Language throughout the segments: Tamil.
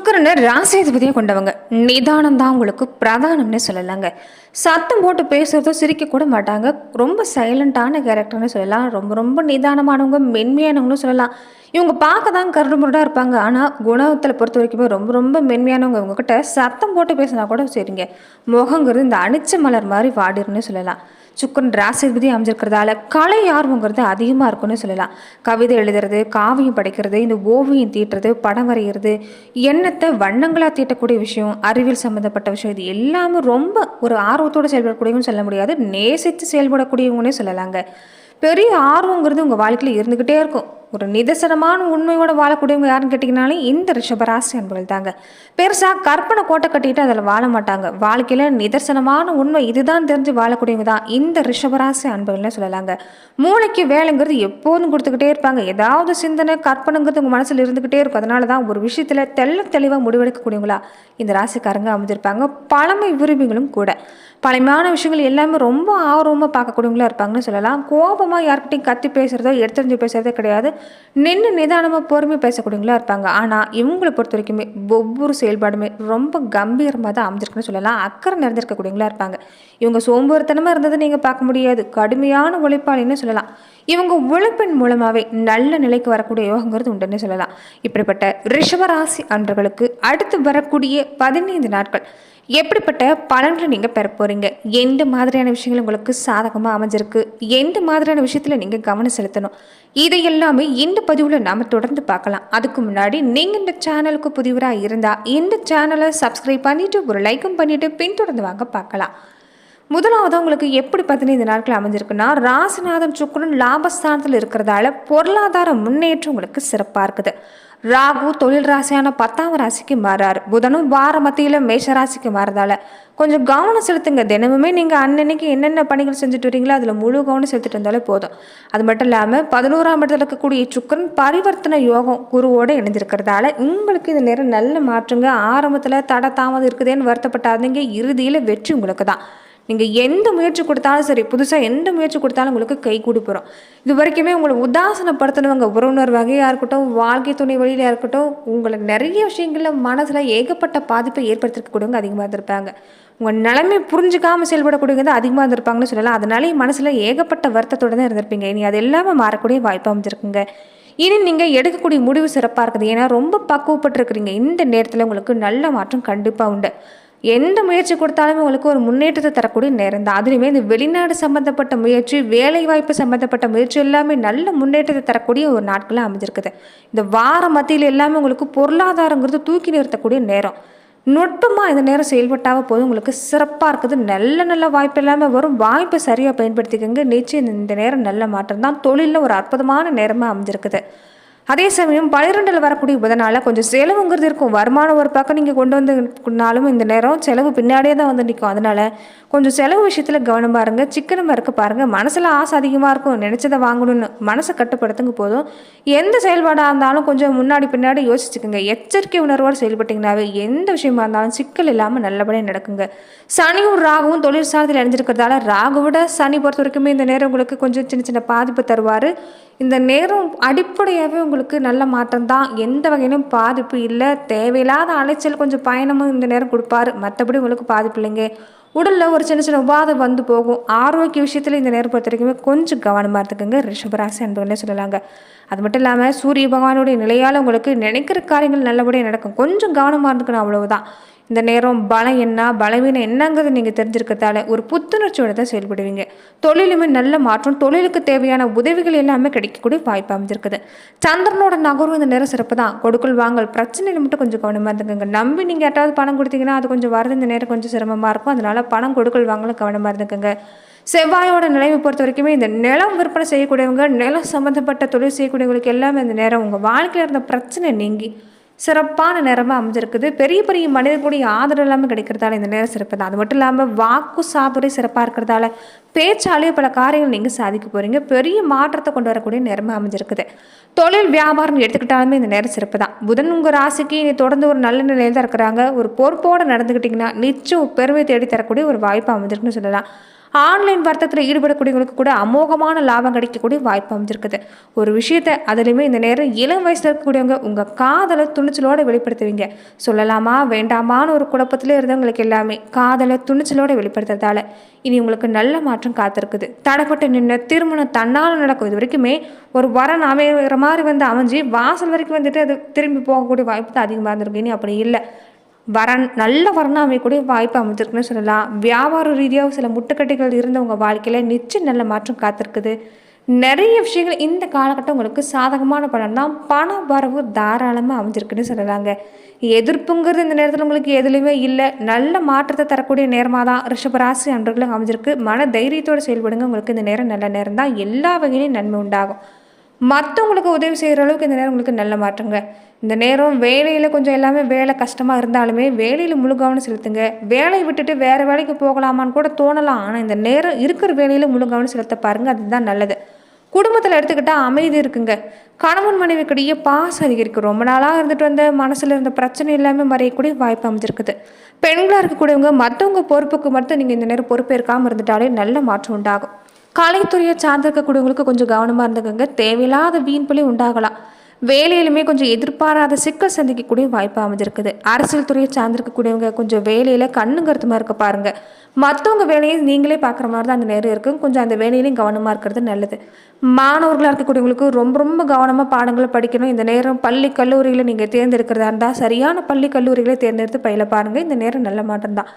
சுக்கரனை ராசிதிபதியாக கொண்டவங்க. நிதானம் தான் உங்களுக்கு பிரதானம்னு சொல்லலாங்க. சத்தம் போட்டு பேசுகிறதோ சிரிக்க கூட மாட்டாங்க. ரொம்ப சைலண்டான கேரக்டர்னு சொல்லலாம். ரொம்ப ரொம்ப நிதானமானவங்க மென்மையானவங்களும் சொல்லலாம். இவங்க பார்க்க தான் கருடுமுருடாக இருப்பாங்க. ஆனால் குணத்தில் பொறுத்த வரைக்குமே ரொம்ப ரொம்ப மென்மையானவங்க. உங்ககிட்ட சத்தம் போட்டு பேசினா கூட சரிங்க. முகங்கிறது இந்த அணிச்ச மலர் மாதிரி வாடிருன்னு சொல்லலாம். சுக்கரன் ராசிபதி அமைஞ்சிருக்கிறதால கலை ஆர்வங்கிறது அதிகமாக இருக்கும்னு சொல்லலாம். கவிதை எழுதுறது காவியம் படைக்கிறது இந்த ஓவியம் தீட்டுறது படம் வரைகிறது எண்ணத்தை வண்ணங்களாக தீட்டக்கூடிய விஷயம் அறிவியல் சம்மந்தப்பட்ட விஷயம் இது எல்லாமே ரொம்ப ஒரு ஆர்வத்தோடு செயல்படக்கூடியவங்க சொல்ல முடியாது. நேசித்து செயல்படக்கூடியவங்கன்னே சொல்லலாங்க. பெரிய ஆர்வங்கிறது உங்கள் வாழ்க்கையில் இருந்துக்கிட்டே இருக்கும். ஒரு நிதர்சனமான உண்மையோட வாழக்கூடியவங்க யாருன்னு கேட்டிங்கனாலும் இந்த ரிஷபராசி அன்புகள் தாங்க பெருசாக கற்பனை கோட்டை கட்டிட்டு அதில் வாழ மாட்டாங்க. வாழ்க்கையில் நிதர்சனமான உண்மை இதுதான் தெரிஞ்சு வாழக்கூடியவங்க தான். இந்த ரிஷபராசி அன்புகள்னு சொல்லலாங்க. மூளைக்கு வேலைங்கிறது எப்போதும் கொடுத்துக்கிட்டே இருப்பாங்க. ஏதாவது சிந்தனை கற்பனைங்கிறது உங்கள் மனசில் இருந்துக்கிட்டே இருக்கும். அதனால தான் ஒரு விஷயத்தில் தெள்ள தெளிவாக முடிவெடுக்கக்கூடியவங்களா இந்த ராசிக்காரங்க அமைஞ்சிருப்பாங்க பழமை விரும்பிகளும் கூட. பழமையான விஷயங்கள் எல்லாமே ரொம்ப ஆர்வமாக பார்க்கக்கூடியவங்களா இருப்பாங்கன்னு சொல்லலாம். கோபமாக யார்கிட்டையும் கத்தி பேசுகிறதோ எடுத்துரிஞ்சு பேசுகிறதோ கிடையாது. நின்று நிதானமாக பொறுமை பேசக்கூடியவங்களா இருப்பாங்க. ஆனால் இவங்களை பொறுத்த வரைக்குமே ஒவ்வொரு செயல்பாடுமே ரொம்ப கம்பீரமாக தான் அமைஞ்சிருக்குன்னு சொல்லலாம். அக்கறை நிறைஞ்சிருக்கக்கூடியவங்களா இருப்பாங்க. இவங்க சோம்பேறித்தனமாக இருந்ததை நீங்கள் பார்க்க முடியாது. கடுமையான உழைப்பாளின்னு சொல்லலாம். இவங்க உழைப்பின் மூலமாகவே நல்ல நிலைக்கு வரக்கூடிய யோகங்கிறது உண்டுன்னு சொல்லலாம். இப்படிப்பட்ட ரிஷபராசி அன்றர்களுக்கு அடுத்து வரக்கூடிய பதினைந்து நாட்கள். எப்படிப்பட்ட பலன்களை நீங்கள் பெற போகிறீங்க எந்த மாதிரியான விஷயங்கள் உங்களுக்கு சாதகமாக அமைஞ்சிருக்கு? எந்த மாதிரியான விஷயத்தில் நீங்கள் கவனம் செலுத்தணும்? இதை எல்லாமே இந்த பதிவில் நாம் தொடர்ந்து பார்க்கலாம். அதுக்கு முன்னாடி நீங்கள் இந்த சேனலுக்கு புதிவராக இருந்தால் இந்த சேனலை சப்ஸ்கிரைப் பண்ணிவிட்டு ஒரு லைக்கும் பண்ணிவிட்டு பின்தொடர்ந்து வாங்க பார்க்கலாம். முதலாவது உங்களுக்கு எப்படி பதினைந்து நாட்கள் அமைஞ்சிருக்குன்னா ராசிநாதன் சுக்கரன் லாபஸ்தானத்தில் இருக்கிறதால பொருளாதார முன்னேற்றம் உங்களுக்கு சிறப்பாக இருக்குது. ராகு தொழில் ராசியான பத்தாம் ராசிக்கு மாறார். புதனும் வார மத்தியில் மேஷ ராசிக்கு மாறதால கொஞ்சம் கவனம் செலுத்துங்க. தினமுமே நீங்கள் அன்னன்னைக்கு என்னென்ன பணிகள் செஞ்சுட்டு வரீங்களோ அதில் முழு கவனம் செலுத்திட்டு இருந்தாலே போதும். அது மட்டும் இல்லாமல் பதினோராம் இடத்துல இருக்கக்கூடிய சுக்கரன் பரிவர்த்தனை யோகம் குருவோடு இணைஞ்சிருக்கிறதால உங்களுக்கு இந்த நேரம் நல்ல மாற்றுங்க. ஆரம்பத்தில் தட தாமதம் இருக்குதேன்னு வருத்தப்பட்டாதீங்க. இறுதியில் வெற்றி உங்களுக்கு தான் நீங்கள் எந்த முயற்சி கொடுத்தாலும் சரி புதுசாக எந்த முயற்சி கொடுத்தாலும் உங்களுக்கு கை கொடுப்புறோம். இது வரைக்குமே உங்களை உதாசனப்படுத்தினவங்க உறவினர் வகையாக இருக்கட்டும் வாழ்க்கை துணை வழியில இருக்கட்டும் உங்களை நிறைய விஷயங்களில் மனசில் ஏகப்பட்ட பாதிப்பை ஏற்படுத்திருக்கக்கூடியவங்க அதிகமாக இருந்திருப்பாங்க. உங்கள் நிலைமை புரிஞ்சுக்காமல் செயல்படக்கூடியவங்க தான் அதிகமாக இருந்திருப்பாங்கன்னு சொல்லலாம். அதனாலே மனசில் ஏகப்பட்ட வருத்தத்தோடு தான் இருந்திருப்பீங்க. இனி அது எல்லாமே மாறக்கூடிய வாய்ப்பு அமைஞ்சிருக்குங்க. இனி நீங்கள் எடுக்கக்கூடிய முடிவு சிறப்பாக இருக்குது. ஏன்னா ரொம்ப பக்குவப்பட்டிருக்கிறீங்க. இந்த நேரத்தில் உங்களுக்கு நல்ல மாற்றம் கண்டிப்பாக உண்டு. எந்த முயற்சி கொடுத்தாலுமே உங்களுக்கு ஒரு முன்னேற்றத்தை தரக்கூடிய நேரம் தான். அதுலேயுமே இந்த வெளிநாடு சம்மந்தப்பட்ட முயற்சி வேலைவாய்ப்பு சம்மந்தப்பட்ட முயற்சி எல்லாமே நல்ல முன்னேற்றத்தை தரக்கூடிய ஒரு நாட்களாக அமைஞ்சிருக்குது. இந்த வார மத்தியில் எல்லாமே உங்களுக்கு பொருளாதாரங்கிறது தூக்கி நிறுத்தக்கூடிய நேரம். நுட்பமாக இந்த நேரம் செயல்பட்டாவே போதும். உங்களுக்கு சிறப்பாக இருக்குது. நல்ல நல்ல வாய்ப்பு எல்லாமே வரும். வாய்ப்பை சரியாக பயன்படுத்திக்கோங்க. நிச்சயம் இந்த நேரம் நல்ல மாற்றம் தான். தொழிலில் ஒரு அற்புதமான நேரமாக அமைஞ்சிருக்குது. அதே சமயம் பனிரெண்டில் வரக்கூடிய புதனால் கொஞ்சம் செலவுங்கிறது இருக்கும். வருமானம் ஒரு பக்கம் நீங்கள் கொண்டு வந்துனாலும் இந்த நேரம் செலவு பின்னாடியே தான் வந்து நிற்கும் அதனால் கொஞ்சம் செலவு விஷயத்தில் கவனம் இருங்க சிக்கனமாக இருக்க பாருங்கள் மனசில் ஆசை அதிகமாக இருக்கும். நினச்சதை வாங்கணும்னு மனசை கட்டுப்படுத்துங்க போதும். எந்த செயல்பாடாக இருந்தாலும் கொஞ்சம் முன்னாடி பின்னாடி யோசிச்சுக்கோங்க. எச்சரிக்கை உணர்வோடு செயல்பட்டிங்கனாவே எந்த விஷயமா இருந்தாலும் சிக்கல் இல்லாமல் நல்லபடியாக நடக்குங்க. சனியும் ராகுவும் தொழில் சார்ந்தில் அணிஞ்சிருக்கிறதால ராகுவிட சனி பொறுத்த வரைக்குமே இந்த நேரம் உங்களுக்கு கொஞ்சம் சின்ன சின்ன பாதிப்பு தருவார். இந்த நேரம் அடிப்படையாகவே உங்களுக்கு நல்ல மாற்றம் தான் எந்த வகையிலும் பாதிப்பு இல்லை. தேவையில்லாத அலைச்சல் கொஞ்சம் பயணமும் இந்த நேரம் கொடுப்பாரு. மற்றபடி உங்களுக்கு பாதிப்பு இல்லைங்க. உடலில் ஒரு சின்ன சின்ன உபாதை வந்து போகும். ஆரோக்கிய விஷயத்தில் இந்த நேரம் பொறுத்த வரைக்குமே கொஞ்சம் கவனமாக இருந்துக்குங்க. ரிஷபராசி அன்புகளே சொல்லலாங்க. அது மட்டும் இல்லாமல் சூரிய பகவானுடைய நிலையால் உங்களுக்கு நினைக்கிற காரியங்கள் நல்லபடியாக நடக்கும். கொஞ்சம் கவனமாக இருந்துக்கணும் அவ்வளவுதான். இந்த நேரம் பலம் என்ன பலவீனம் என்னங்கிறது நீங்கள் தெரிஞ்சிருக்கிறதால ஒரு புத்துணர்ச்சியோட தான் செயல்படுவீங்க. தொழிலுமே நல்ல மாற்றம் தொழிலுக்கு தேவையான உதவிகள் எல்லாமே கிடைக்கக்கூடிய வாய்ப்பு அமைஞ்சிருக்குது. சந்திரனோட நகரும் இந்த நேரம் சிறப்பு தான். கொடுக்கல் வாங்கல் பிரச்சனையில் மட்டும் கொஞ்சம் கவனமாக இருந்துக்கோங்க. நம்பி நீங்கள் யாராவது பணம் கொடுத்தீங்கன்னா அது கொஞ்சம் வரது இந்த நேரம் கொஞ்சம் சிரமமாக இருக்கும். அதனால பணம் கொடுக்கல் வாங்கலும் கவனமாக இருந்துக்கோங்க. செவ்வாயோட நிலைமை பொறுத்த வரைக்குமே இந்த நிலம் விற்பனை செய்யக்கூடியவங்க நிலம் சம்மந்தப்பட்ட தொழில் செய்யக்கூடியவங்களுக்கு எல்லாமே இந்த நேரம் உங்கள் வாழ்க்கையில் இருந்த பிரச்சனை நீங்கி சிறப்பான நேரமாக அமைஞ்சிருக்குது. பெரிய பெரிய மனிதர்களுடைய ஆதரவு இல்லாமல் கிடைக்கிறதால இந்த நேரம் சிறப்பு தான் அது மட்டும் இல்லாமல் வாக்கு சாதுரை சிறப்பாக இருக்கிறதால பேச்சாலே பல காரியங்கள் நீங்கள் சாதிக்க போகிறீங்க பெரிய மாற்றத்தை கொண்டு வரக்கூடிய நேரமாக அமைஞ்சிருக்குது. தொழில் வியாபாரம் எடுத்துக்கிட்டாலுமே இந்த நேரம் சிறப்பு தான் புதன் உங்கள் ராசிக்கு நீ தொடர்ந்து ஒரு நல்ல நிலையில் தான் இருக்கிறாங்க. ஒரு பொறுப்போடு நடந்துக்கிட்டிங்கன்னா நிச்சயம் பெருமை தேடி தரக்கூடிய ஒரு வாய்ப்பு அமைஞ்சிருக்குன்னு சொல்லலாம். ஆன்லைன் வர்த்தகத்தில் ஈடுபடக்கூடியவங்களுக்கு கூட அமோகமான லாபம் கிடைக்கக்கூடிய வாய்ப்பு அமைஞ்சிருக்குது. ஒரு விஷயத்தை அதுலேயுமே இந்த நேரம் இளம் வயசில் இருக்கக்கூடியவங்க உங்கள் காதலை துணிச்சலோடு வெளிப்படுத்துவீங்க. சொல்லலாமா வேண்டாமான்னு ஒரு குழப்பத்திலே இருந்தவங்களுக்கு எல்லாமே காதலை துணிச்சலோடு வெளிப்படுத்துறதால இனி உங்களுக்கு நல்ல மாற்றம் காத்திருக்குது. தடைப்பட்டு நின்று திருமணம் தன்னால் நடக்கும். இது வரைக்குமே ஒரு வரன் அமைகிற மாதிரி வந்து அமைஞ்சு வாசல் வரைக்கும் வந்துட்டு அது திரும்பி போகக்கூடிய வாய்ப்பு தான் அதிகமாக இருந்திருக்கு. இனி அப்படி இல்லை. வரன் நல்ல வரனாக அமையக்கூடிய வாய்ப்பு அமைஞ்சிருக்குன்னு சொல்லலாம். வியாபார ரீதியாக சில முட்டுக்கட்டைகள் இருந்தவங்க வாழ்க்கையில் நிச்சயம் நல்ல மாற்றம் காத்திருக்குது. நிறைய விஷயங்கள் இந்த காலகட்டம் உங்களுக்கு சாதகமான பலன் தான். பண வரவு தாராளமாக அமைஞ்சிருக்குன்னு சொல்லலாங்க. எதிர்ப்புங்கிறது இந்த நேரத்தில் உங்களுக்கு எதுலையுமே இல்லை. நல்ல மாற்றத்தை தரக்கூடிய நேரமாக தான் ரிஷபராசி அன்றர்களும் அமைஞ்சிருக்கு. மன தைரியத்தோடு செயல்படுங்க. உங்களுக்கு இந்த நேரம் நல்ல நேரம் தான். எல்லா வகையிலையும் நன்மை உண்டாகும். மற்றவங்களுக்கு உதவி செய்கிற அளவுக்கு இந்த நேரம் உங்களுக்கு நல்ல மாற்றங்க. இந்த நேரம் வேலையில் கொஞ்சம் எல்லாமே வேலை கஷ்டமாக இருந்தாலுமே வேலையில் முழு கவனம் செலுத்துங்க. வேலையை விட்டுட்டு வேறு வேலைக்கு போகலாமான்னு கூட தோணலாம். ஆனால் இந்த நேரம் இருக்கிற வேலையில் முழு கவனம் செலுத்த பாருங்கள் அதுதான் நல்லது. குடும்பத்தில் எடுத்துக்கிட்டால் அமைதி இருக்குங்க. கணவன் மனைவிக்கிடையே பாசம் அதிகரிக்கும். ரொம்ப நாளாக இருந்துட்டு வந்த மனசில் இருந்த பிரச்சனை எல்லாமே மறையக்கூடிய வாய்ப்பு அமைஞ்சிருக்குது. பெண்களாக இருக்கக்கூடியவங்க மற்றவங்க பொறுப்புக்கு மட்டும் நீங்கள் இந்த நேரம் பொறுப்பேற்காமல் இருந்துட்டாலே நல்ல மாற்றம் உண்டாகும். கலைத்துறையை சார்ந்திருக்கக்கூடியவங்களுக்கு கொஞ்சம் கவனமாக இருந்துக்கோங்க. தேவையில்லாத வீண் பிள்ளை உண்டாகலாம். வேலையிலுமே கொஞ்சம் எதிர்பாராத சிக்கல் சந்திக்கக்கூடிய வாய்ப்பு அமைஞ்சிருக்குது. அரசியல் துறையை சார்ந்திருக்கக்கூடியவங்க கொஞ்சம் வேலையில் கண்ணு கருத்துமாக இருக்க பாருங்கள் மற்றவங்க வேலையை நீங்களே பார்க்குற மாதிரி தான் அந்த நேரம் இருக்கும் கொஞ்சம் அந்த வேலையிலையும் கவனமாக இருக்கிறது நல்லது. மாணவர்களாக இருக்கக்கூடியவங்களுக்கு ரொம்ப ரொம்ப கவனமாக பாடங்களை படிக்கணும். இந்த நேரம் பள்ளி கல்லூரியில் நீங்கள் தேர்ந்தெடுக்கிறதா இருந்தால் சரியான பள்ளி கல்லூரிகளை தேர்ந்தெடுத்து பயில பாருங்கள் இந்த நேரம் நல்ல மாற்றம் தான்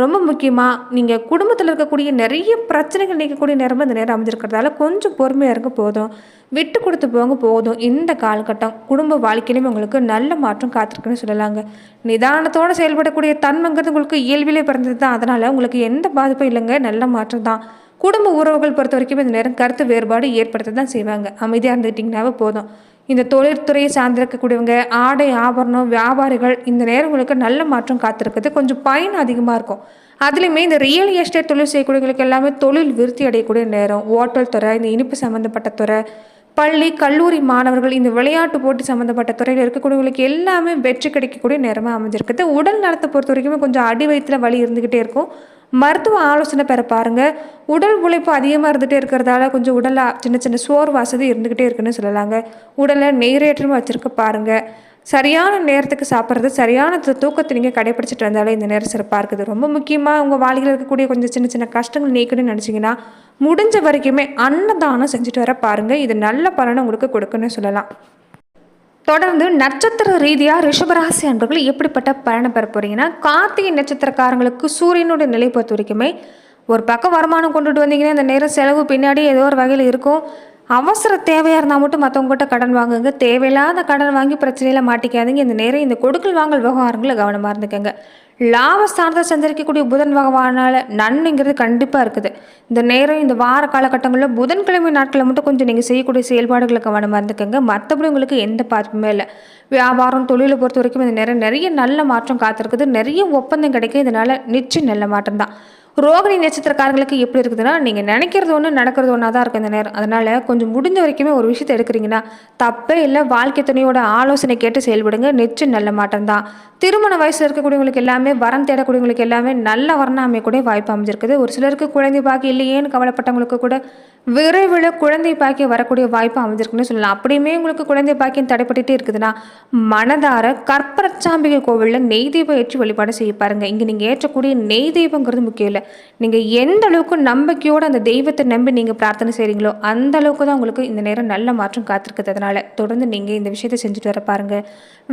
ரொம்ப முக்கியமாக நீங்கள் குடும்பத்தில் இருக்கக்கூடிய நிறைய பிரச்சனைகள் நீக்கக்கூடிய நேரம் இந்த நேரம் அமைஞ்சிருக்கிறதால கொஞ்சம் பொறுமையாக இருக்க போதும். விட்டு கொடுத்து போங்க போதும். இந்த காலகட்டம் குடும்ப வாழ்க்கையிலையும் உங்களுக்கு நல்ல மாற்றம் காத்திருக்குன்னு சொல்லலாங்க. நிதானத்தோடு செயல்படக்கூடிய தன்மைங்கிறது உங்களுக்கு இயல்பிலே பிறந்தது தான் அதனால் உங்களுக்கு எந்த பாதிப்பும் இல்லைங்க. நல்ல மாற்றம் தான். குடும்ப உறவுகள் பொறுத்த வரைக்கும் இந்த நேரம் கருத்து வேறுபாடு ஏற்படுத்த தான் செய்வாங்க. அமைதியாக இருந்துக்கிட்டிங்கனாவே போதும். இந்த தொழிற்துறையை சார்ந்திருக்கக்கூடியவங்க ஆடை ஆபரணம் வியாபாரிகள் இந்த நேரங்களுக்கு நல்ல மாற்றம் காத்திருக்குது கொஞ்சம் பயன் அதிகமாக இருக்கும். அதுலேயுமே இந்த ரியல் எஸ்டேட் தொழில் செய்யக்கூடியவங்களுக்கு எல்லாமே தொழில் விருத்தி அடையக்கூடிய நேரம். ஓட்டல் துறை இந்த இனிப்பு சம்மந்தப்பட்ட துறை பள்ளி கல்லூரி மாணவர்கள் இந்த விளையாட்டு போட்டி சம்மந்தப்பட்ட துறையில் இருக்கக்கூடியவங்களுக்கு எல்லாமே வெற்றி கிடைக்கக்கூடிய நேரமாக அமைஞ்சிருக்குது. உடல் நலத்தை பொறுத்த வரைக்குமே கொஞ்சம் அடி வயிற்றுல வலி இருந்துக்கிட்டே இருக்கும். மருத்துவ ஆலோசனை பெற பாருங்கள் உடல் உழைப்பு அதிகமாக இருந்துகிட்டே இருக்கிறதால கொஞ்சம் உடலாக சின்ன சின்ன சோர் வசதி இருந்துக்கிட்டே இருக்குன்னு சொல்லலாங்க. உடலை நீரேற்றமாக வச்சுருக்க பாருங்கள் சரியான நேரத்துக்கு சாப்பிட்றது சரியான தூக்கத்தை நீங்கள் கடைப்பிடிச்சிட்டு வந்தாலே இந்த நேரம் சிறப்பாக இருக்குது. ரொம்ப முக்கியமாக உங்கள் வாழ்க்கையில் இருக்கக்கூடிய கொஞ்சம் சின்ன சின்ன கஷ்டங்கள் நீக்கணும்னு நினச்சிங்கன்னா முடிஞ்ச வரைக்குமே அன்னதானம் செஞ்சுட்டு வர பாருங்கள் இது நல்ல பலனை உங்களுக்கு கொடுக்குன்னு சொல்லலாம். தொடர்ந்து நட்சத்திர ரீதியாக ரிஷபராசி அன்பர்கள் எப்படிப்பட்ட பயணம் பெற போறீங்கன்னா கார்த்திகை நட்சத்திரக்காரங்களுக்கு சூரியனுடைய நிலை பொறுத்த வரைக்குமே ஒரு பக்கம் வருமானம் கொண்டுட்டு வந்தீங்கன்னா இந்த நேரம் செலவு பின்னாடி ஏதோ ஒரு வகையில் இருக்கும். அவசர தேவையாக இருந்தால் மட்டும் மற்றவங்ககிட்ட கடன் வாங்குங்க. தேவையில்லாத கடன் வாங்கி பிரச்சனையில் மாட்டிக்காதீங்க. இந்த நேரம் இந்த கொடுக்கல் வாங்கல் விவகாரங்களில் கவனமாக இருந்துக்கங்க. லாபஸ்தானத்தை சந்திரிக்கக்கூடிய புதன் பகவானால் நன்மைங்கிறது கண்டிப்பாக இருக்குது. இந்த நேரம் இந்த வார காலகட்டங்களில் புதன்கிழமை நாட்களில் மட்டும் கொஞ்சம் நீங்கள் செய்யக்கூடிய செயல்பாடுகளை கவனமாக இருந்துக்கங்க. மற்றபடி உங்களுக்கு எந்த பாதிப்புமே இல்லை. வியாபாரம் தொழிலை பொறுத்த வரைக்கும் இந்த நேரம் நிறைய நல்ல மாற்றம் காத்திருக்குது. நிறைய ஒப்பந்தம் கிடைக்கும். இதனால் நிச்சயம் நல்ல மாற்றம் தான். ரோகிணி நட்சத்திரக்காரங்களுக்கு எப்படி இருக்குதுன்னா நீங்கள் நினைக்கிறது ஒன்று நடக்கிறது ஒன்றா தான் இருக்கும் இந்த நேரம். அதனால் கொஞ்சம் முடிஞ்ச வரைக்குமே ஒரு விஷயத்தை எடுக்கிறீங்கன்னா தப்பே இல்லை வாழ்க்கை துணையோட ஆலோசனை கேட்டு செயல்படுங்க. நிச்சயம் நல்ல மாற்றம் தான். திருமண வயசில் இருக்கக்கூடியவங்களுக்கு எல்லாமே வரம் தேடக்கூடியவங்களுக்கு எல்லாமே நல்ல வரணம் அமையக்கூடிய வாய்ப்பு அமைஞ்சிருக்குது. ஒரு சிலருக்கு குழந்தை பாக்கி இல்லையேன்னு கவலைப்பட்டவங்களுக்கு கூட விரைவில் குழந்தை பாக்கியம் வரக்கூடிய வாய்ப்பு அமைஞ்சிருக்குன்னு சொல்லலாம். அப்படியுமே உங்களுக்கு குழந்தை பாக்கியம் தடைப்பட்டுட்டே இருக்குதுன்னா மனதார கற்பரச்சாம்பிகை கோவிலில் நெய் தீபம் ஏற்றி வழிபாடு செய்ய பாருங்க. இங்கே நீங்கள் ஏற்றக்கூடிய நெய் தீபங்கிறது முக்கியம் இல்லை. நீங்கள் எந்த அளவுக்கு நம்பிக்கையோடு அந்த தெய்வத்தை நம்பி நீங்கள் பிரார்த்தனை செய்கிறீங்களோ அந்த அளவுக்கு தான் உங்களுக்கு இந்த நேரம் நல்ல மாற்றம் காத்திருக்குது அதனால் தொடர்ந்து நீங்கள் இந்த விஷயத்தை செஞ்சுட்டு வர பாருங்க.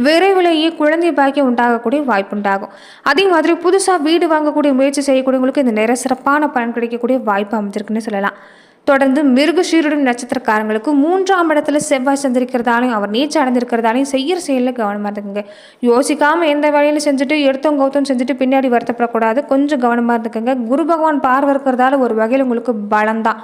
விரைவிலேயே குழந்தை பாக்கியம் உண்டாகக்கூடிய வாய்ப்பு உண்டாகும். அதே மாதிரி புதுசாக வீடு வாங்கக்கூடிய முயற்சி செய்யக்கூடியவங்களுக்கு இந்த நேரம் சிறப்பான பலன் கிடைக்கக்கூடிய வாய்ப்பு அமைஞ்சிருக்குன்னு சொல்லலாம். தொடர்ந்து மிருகஷீருடன் நட்சத்திரக்காரங்களுக்கு மூன்றாம் இடத்துல செவ்வாய் சந்திருக்கிறதாலையும் அவர் நீச்சல் அடைஞ்சிருக்கிறதாலையும் செய்யற செயலில் கவனமாக இருந்துக்குங்க. யோசிக்காமல் எந்த வேலையில செஞ்சுட்டு எடுத்தோம் கௌத்தம் செஞ்சுட்டு பின்னாடி வருத்தப்படக்கூடாது. கொஞ்சம் கவனமாக இருந்துக்கங்க. குரு பகவான் பார்வை இருக்கிறதால ஒரு வகையில் உங்களுக்கு பலம்தான்.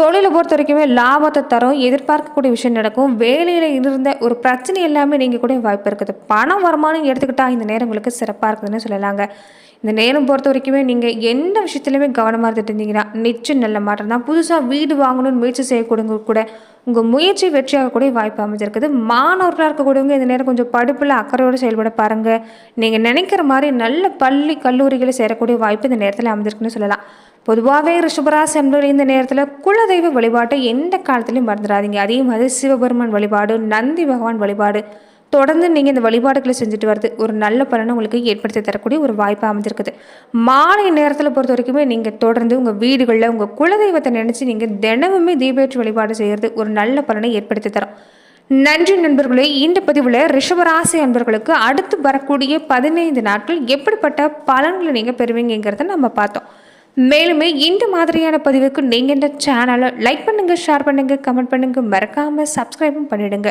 தொழிலை பொறுத்த வரைக்குமே லாபத்தை தரும் எதிர்பார்க்கக்கூடிய விஷயம் நடக்கும். வேலையில் இருந்த ஒரு பிரச்சனை எல்லாமே நீங்கள் கூட வாய்ப்பு இருக்குது. பணம் வருமானம் எடுத்துக்கிட்டால் இந்த நேரம் உங்களுக்கு சிறப்பாக இருக்குதுன்னு சொல்லலாங்க. இந்த நேரம் பொறுத்த வரைக்குமே நீங்கள் எந்த விஷயத்துலையுமே கவனமாக இருந்துட்டு இருந்தீங்கன்னா நிச்சயம் நல்ல மாற்றம் தான். புதுசாக வீடு வாங்கணும்னு முயற்சி செய்யக்கூடங்க கூட உங்கள் முயற்சி வெற்றியாகக்கூடிய வாய்ப்பு அமைஞ்சிருக்குது. மாணவர்களாக இருக்கக்கூடியவங்க இந்த நேரம் கொஞ்சம் படிப்பில் அக்கறையோடு செயல்பட பாருங்கள் நீங்கள் நினைக்கிற மாதிரி நல்ல பள்ளி கல்லூரிகளை சேரக்கூடிய வாய்ப்பு இந்த நேரத்தில் அமைஞ்சிருக்குன்னு சொல்லலாம். பொதுவாகவே ரிஷபராசி என்பவர் இந்த நேரத்தில் குலதெய்வ வழிபாட்டை எந்த காலத்துலையும் மறந்துடாதீங்க. அதே மாதிரி சிவபெருமான் வழிபாடு நந்தி பகவான் வழிபாடு தொடர்ந்து நீங்கள் இந்த வழிபாடுகளை செஞ்சுட்டு வரது ஒரு நல்ல பலனை உங்களுக்கு ஏற்படுத்தி தரக்கூடிய ஒரு வாய்ப்பு அமைஞ்சிருக்குது. மாலை நேரத்தில் பொறுத்த வரைக்குமே நீங்கள் தொடர்ந்து உங்கள் வீடுகளில் உங்கள் குலதெய்வத்தை நினச்சி நீங்கள் தினமுமே தீபேற்று வழிபாடு செய்கிறது ஒரு நல்ல பலனை ஏற்படுத்தி தரும். நன்றி நண்பர்களே இந்த பதிவில் ரிஷபராசி நண்பர்களுக்கு அடுத்து வரக்கூடிய பதினைந்து நாட்கள் எப்படிப்பட்ட பலன்களை நீங்கள் பெறுவீங்கிறத நம்ம பார்த்தோம். மேலுமே இந்த மாதிரியான பதிவுக்கு நீங்கள் இந்த சேனலை லைக் பண்ணுங்கள் ஷேர் பண்ணுங்கள் கமெண்ட் பண்ணுங்கள் மறக்காமல் சப்ஸ்கிரைபும் பண்ணிவிடுங்க